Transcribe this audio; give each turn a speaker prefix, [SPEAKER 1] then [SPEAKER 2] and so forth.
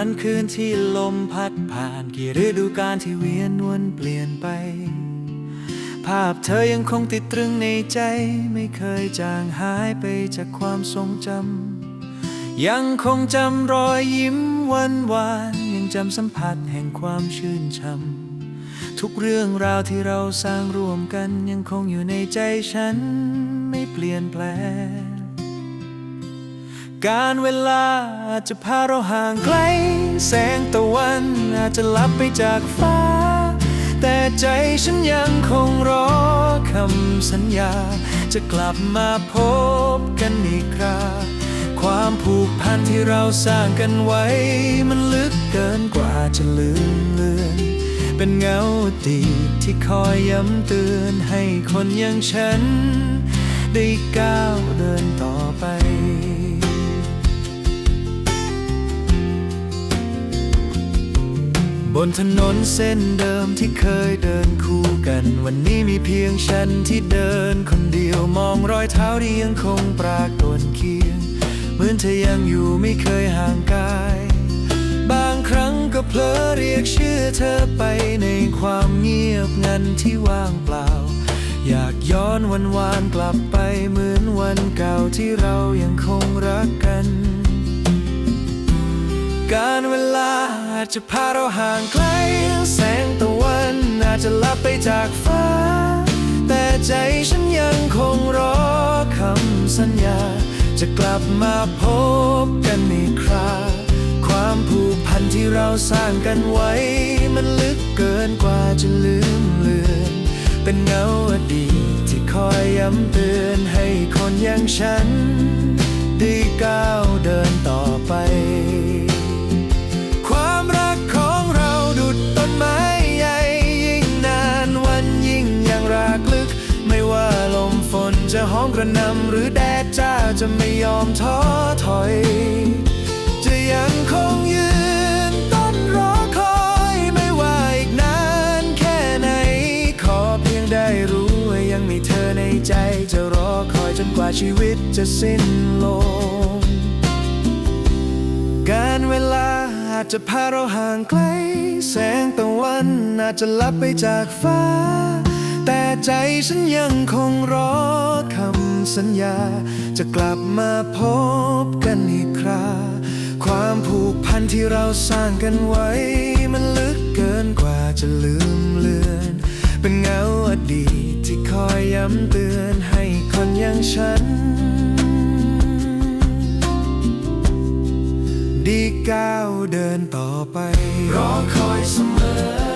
[SPEAKER 1] วันคืนที่ลมพัดผ่านกี่ฤดูกาลที่เวียนวนเปลี่ยนไป ภาพเธอยังคงติดตรึงในใจไม่เคยจางหายไปจากความทรงจำยังคงจำรอยยิ้มวันวานยังจำสัมผัสแห่งความชื่นช่ำทุกเรื่องราวที่เราสร้างร่วมกันยังคงอยู่ในใจฉันไม่เปลี่ยนแปลง การเวลาอาจจะพาเราห่างไกล แสงตะวันอาจจะลับไปจากฟ้า แต่ใจฉันยังคงรอคำสัญญา จะกลับมาพบกันอีกคราความผูกพันที่เราสร้างกันไว้ มันลึกเกินกว่าจะลืมเลือน เป็นเงาอดีที่คอยย้ำเตือนให้คนอย่างฉัน ได้ก้าวเดินต่อไป นถนนเส้นเดิมที่เคยเดินคู่กัน วันนี้มีเพียงฉันที่เดินคนเดียวมองรอยเท้าที่ยังคงปรากฏเคียง เหมือนเธอยังอยู่ไม่เคยห่างกาย บางครั้งก็เผลอเรียกชื่อเธอไปในความเงียบงันที่ว่างเปล่า อยากย้อนวันวานกลับไปเหมือนวันเก่าที่เรายังคงรักกัน การเวลาอาจจะพาเราห่างไกล แสงตะวันอาจจะลับไปจากฟ้า แต่ใจฉันยังคงรอคำสัญญา จะกลับมาพบกันอีกคราความผูกพันที่เราสร้างกันไว้ มันลึกเกินกว่าจะลืมเลือน เป็นเงาอดีตที่คอยย้ำเตือนให้คนอย่างฉัน กระนำหรือแดดจ้าจะไม่ยอมท้อถอย จะยังคงยืนต้นรอคอยไม่ว่าอีกนานแค่ไหน ขอเพียงได้รู้ว่ายังมีเธอในใจ จะรอคอยจนกว่าชีวิตจะสิ้นลมการเวลาอาจจะพาเราห่างไกล แสงตะวันอาจจะลับไปจากฟ้า แต่ใจฉันยังคงรอคำสัญญา จะกลับมาพบกันอีกครา ความผูกพันที่เราสร้างกันไว้ มันลึกเกินกว่าจะลืมเลือน เป็นเงาอดีตที่คอยย้ำเตือนให้คนอย่างฉัน ดีก้าวเดินต่อไป รอคอยเสมอ